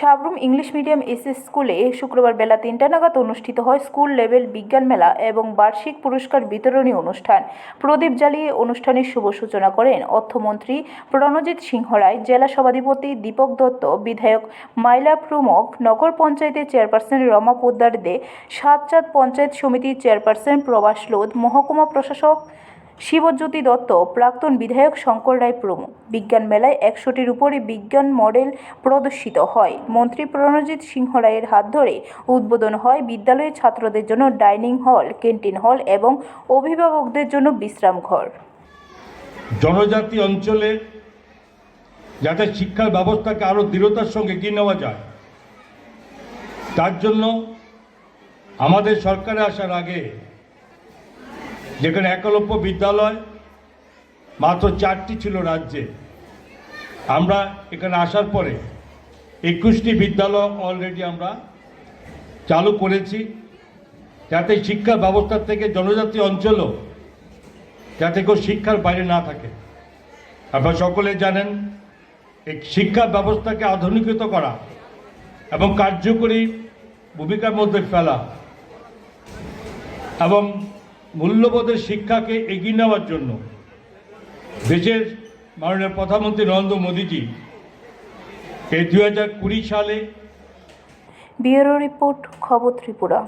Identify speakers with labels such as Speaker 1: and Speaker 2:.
Speaker 1: Sabroom English medium SS স্কুলে শুক্রবার বেলা তিনটা নাগাদ অনুষ্ঠিত হয় স্কুল লেভেল বিজ্ঞান মেলা এবং বার্ষিক পুরস্কার বিতরণী অনুষ্ঠান। প্রদীপ জ্বালিয়ে অনুষ্ঠানের শুভ সূচনা করেন অর্থমন্ত্রী প্রণজিৎ সিংহ রায়, জেলা সভাধিপতি দীপক দত্ত, বিধায়ক মাইলা প্রমুখ, নগর পঞ্চায়েতের চেয়ারপারসন রমা পোদ্দার দে সাতচাঁদ পঞ্চায়েত সমিতির চেয়ারপারসন প্রবাস লোধ, মহকুমা প্রশাসক শিবজ্যোতি দত্ত, প্রাক্তন বিধায়ক শঙ্কর রায় প্রমুখ বিজ্ঞান মেলায় একশোটির উপরে বিজ্ঞান মডেল প্রদর্শিত হয়। মন্ত্রী প্রণজিৎ সিংহ রায়ের হাত ধরে উদ্বোধন হয় বিদ্যালয়ের ছাত্রদের জন্য ডাইনিং হল, ক্যান্টিন হল এবং অভিভাবকদের জন্য বিশ্রাম ঘর।
Speaker 2: জনজাতি অঞ্চলে যাতে শিক্ষার ব্যবস্থাকে আরও দৃঢ়তার সঙ্গে এগিয়ে নেওয়া যায়, তার জন্য আমাদের সরকারে আসার আগে যেখানে একলব্য বিদ্যালয়, মাত্র চারটি ছিল রাজ্যে। আমরা এখানে আসার পরে একুশটি বিদ্যালয় অলরেডি আমরা চালু করেছি। যাতে শিক্ষা ব্যবস্থা থেকে জনজাতি অঞ্চলও যাতে কেউ শিক্ষার বাইরে না থাকে। আপনারা সকলে জানেন, এই শিক্ষা ব্যবস্থাকে আধুনিকৃত করা এবং কার্যকরী ভূমিকার মধ্যে ফেলা এবং মূল্যবোধের শিক্ষাকে এগিয়ে নেওয়ার জন্য দেশের মাননীয় প্রধানমন্ত্রী নরেন্দ্র মোদীজি এই দু হাজার কুড়ি সালে
Speaker 1: ব্যুরো রিপোর্ট খবর ত্রিপুরা।